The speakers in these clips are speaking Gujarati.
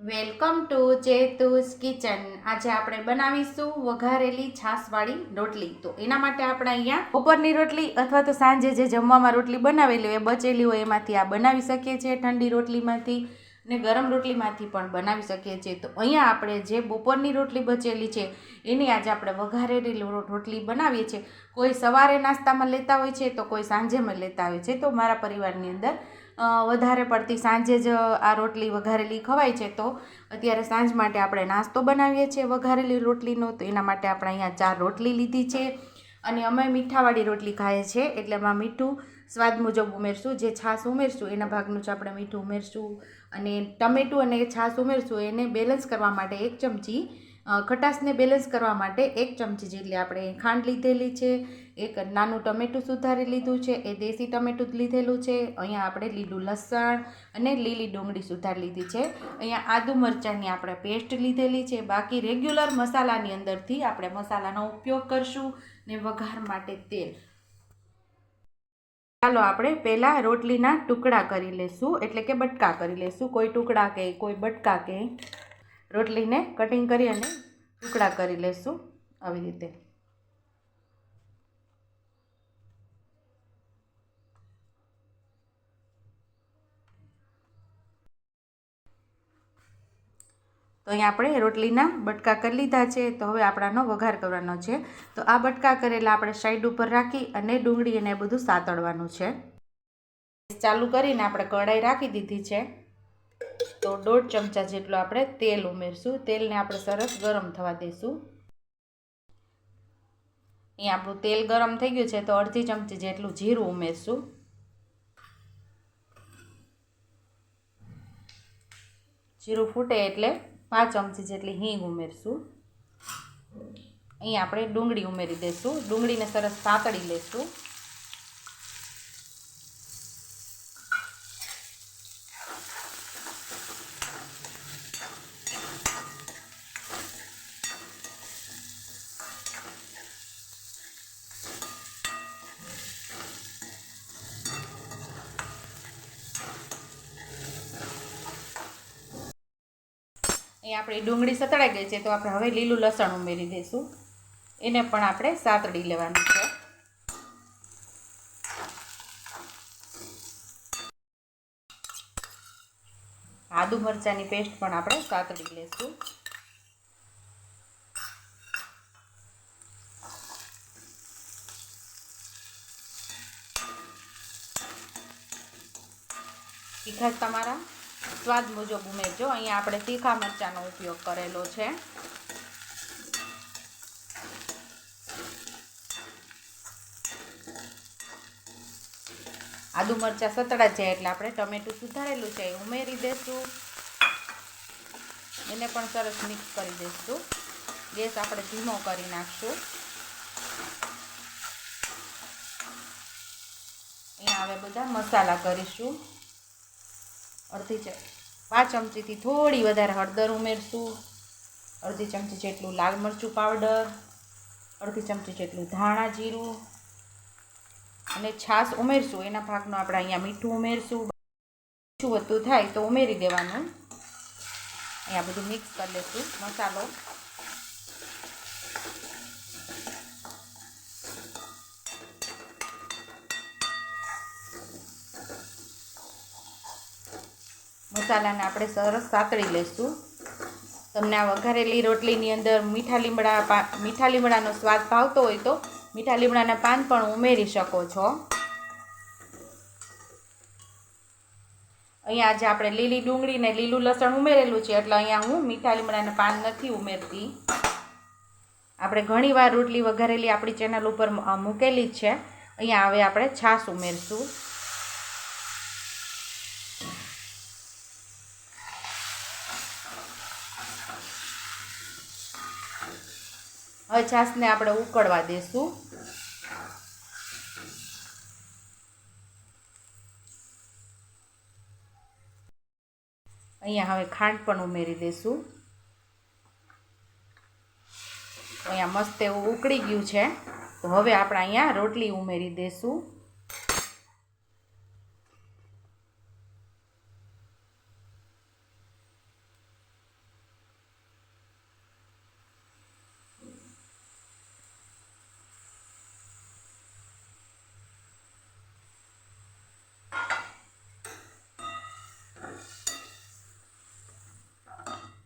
Welcome to ચેતુસ kitchen. આજે આપણે બનાવીશું વઘારેલી છાશવાળી રોટલી. તો એના માટે આપણે અહીંયા બપોરની રોટલી અથવા તો સાંજે જે જમવામાં રોટલી બનાવેલી હોય, બચેલી હોય, એમાંથી આ બનાવી શકીએ છીએ ઠંડી રોટલીમાંથી ને ગરમ રોટલીમાંથી પણ બનાવી શકીએ છીએ. તો અહીંયા આપણે જે બપોરની રોટલી બચેલી છે, એની આજે આપણે વઘારેલી રોટલી બનાવીએ છીએ. કોઈ સવારે નાસ્તામાં લેતા હોય છે, તો કોઈ સાંજેમાં લેતા હોય છે. તો મારા પરિવારની અંદર વધારે પડતી સાંજે જ આ રોટલી વઘારેલી ખવાય છે તો અત્યારે સાંજ માટે આપણે નાસ્તો બનાવીએ છીએ વઘારેલી રોટલીનો. તો એના માટે આપણે અહીંયા ચાર રોટલી લીધી છે અને અમે મીઠાવાળી રોટલી ખાઈએ છીએ એટલે એમાં મીઠું સ્વાદ મુજબ ઉમેરશું, જે છાશ ઉમેરશું એના ભાગનું જ આપણે મીઠું ઉમેરશું અને ટમેટું અને છાશ ઉમેરશું એને બેલેન્સ કરવા માટે એક ચમચી ખટાશને બેલેન્સ કરવા માટે એક ચમચી જેટલી આપણે ખાંડ લીધેલી છે એક નાનું ટમેટું સુધારી લીધું છે, એ દેશી ટમેટું જ લીધેલું છે. અહીંયા આપણે લીલું લસણ અને લીલી ડુંગળી સુધારી લીધી છે. અહીંયા આદુ મરચાંની આપણે પેસ્ટ લીધેલી છે. બાકી રેગ્યુલર મસાલાની અંદરથી આપણે મસાલાનો ઉપયોગ કરશું ને વઘાર માટે તેલ. ચાલો આપણે પહેલાં રોટલીના ટુકડા કરી લેશું, એટલે કે બટકા કરી લેશું. કોઈ ટુકડા કે કોઈ બટકા કે રોટલીને કટિંગ કરી અને ટુકડા કરી લેશું. આવી રીતે. તો અહીંયા આપણે રોટલીના બટકા કરી લીધા છે. તો હવે આપણાનો વઘાર કરવાનો છે. તો આ બટકા કરેલા આપણે સાઈડ ઉપર રાખી અને ડુંગળી અને બધું સાતળવાનું છે. ચાલુ કરીને આપણે કઢાઈ રાખી દીધી છે. તો દોઢ ચમચા જેટલું આપણે તેલ ઉમેરશું. તેલને આપણે સરસ ગરમ થવા દઈશું અહીંયા આપણું તેલ ગરમ થઈ ગયું છે તો અડધી ચમચી જેટલું જીરું ઉમેરશું. જીરું ફૂટે એટલે પાંચ ચમચી જેટલી હિંગ ઉમેરશું. અહીં આપણે ડુંગળી ઉમેરી દઈશું. ડુંગળીને સરસ સાતળી લેશું. અહીં આપણી ડુંગળી સતળાઈ ગઈ છે, તો આપણે હવે લીલું લસણ ઉમેરી દઈશું. એને પણ આપણે સાતડી લેવાનું છે. આદુ મરચાંની પેસ્ટ પણ આપણે સાતડી લેશું. તીખા તમારા? સ્વાદ મુજબ ઉમેરજો. અહીંયા આપણે તીખા મરચાંનો ઉપયોગ કરેલો છે. આદુ મરચાં સતળા છે એટલે આપણે ટમેટું સુધારેલું છે એ ઉમેરી દઈશું એને પણ સરસ મિક્સ કરી દઈશું ગેસ આપણે ધીમો કરી નાખશું. અહીંયા હવે બધા મસાલા કરીશું. અડધી પાંચ ચમચીથી થોડી વધારે હળદર ઉમેરશું. અડધી ચમચી જેટલું લાલ મરચું પાવડર, અડધી ચમચી જેટલું ધાણા જીરું અને છાશ ઉમેરશું. એના ભાગનું આપણે અહીંયા મીઠું ઉમેરશું. મીઠું વધતું થાય તો ઉમેરી દેવાનું. અહીંયા બધું મિક્સ કરી લઈશું મસાલો મસાલાને આપણે સરસ સાતળી લઈશું તમને આ વઘારેલી રોટલીની અંદર મીઠા લીમડા મીઠા લીમડાનો સ્વાદ ભાવતો હોય તો મીઠા લીમડાના પાન પણ ઉમેરી શકો છો. અહીંયા આજે આપણે લીલી ડુંગળી ને લીલું લસણ ઉમેરેલું છે, એટલે અહીંયા હું મીઠા લીમડાના પાન નથી ઉમેરતી. આપણે ઘણીવાર રોટલી વઘારેલી આપણી ચેનલ ઉપર મૂકેલી જ છે. અહીંયા હવે આપણે છાશ ઉમેરશું. હવે છાશને આપણે ઉકળવા દેશું. અહીંયા હવે ખાંડ પણ ઉમેરી દઈશું અહીંયા મસ્ત એવું ઉકળી ગયું છે. તો હવે આપણે અહીંયા રોટલી ઉમેરી દઈશું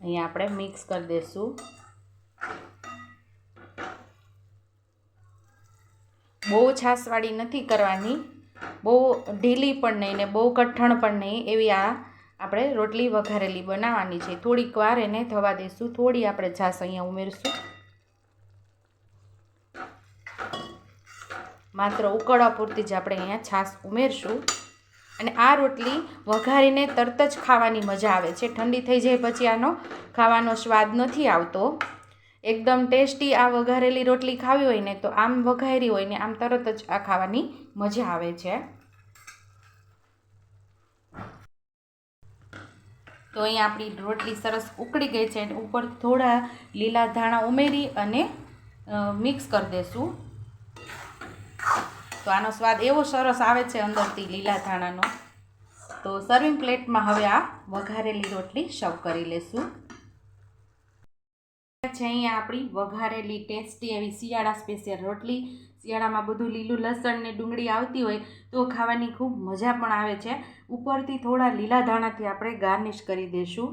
અહીંયા આપણે મિક્સ કરી દઈશું બહુ છાશવાળી નથી કરવાની. બહુ ઢીલી પણ નહીં ને બહુ કઠણ પણ નહીં એવી આ આપણે રોટલી વઘારેલી બનાવવાની છે. થોડીક વાર એને થવા દઈશું થોડી આપણે છાશ અહીંયા ઉમેરશું. માત્ર ઉકળવા પૂરતી જ આપણે અહીંયા છાશ ઉમેરશું. અને આ રોટલી વઘારીને તરત જ ખાવાની મજા આવે છે. ઠંડી થઈ જાય પછી આનો ખાવાનો સ્વાદ નથી આવતો. એકદમ ટેસ્ટી આ વઘારેલી રોટલી ખાવી હોય ને તો આમ વઘારી હોય ને આમ તરત જ આ ખાવાની મજા આવે છે. તો અહીં આપણી રોટલી સરસ ઉકળી ગઈ છે. ઉપર થોડા લીલા ધાણા ઉમેરી અને મિક્સ કરી દઈશું તો આનો સ્વાદ એવો સરસ આવે છે અંદરથી લીલા ધાણાનો. તો સર્વિંગ પ્લેટમાં હવે આ વઘારેલી રોટલી સર્વ કરી લેશું. છે અહીંયા આપણી વઘારેલી ટેસ્ટી એવી શિયાળા સ્પેશિયલ રોટલી. શિયાળામાં બધું લીલું લસણ ને ડુંગળી આવતી હોય તો ખાવાની ખૂબ મજા પણ આવે છે. ઉપરથી થોડા લીલા ધાણાથી આપણે ગાર્નિશ કરી દઈશું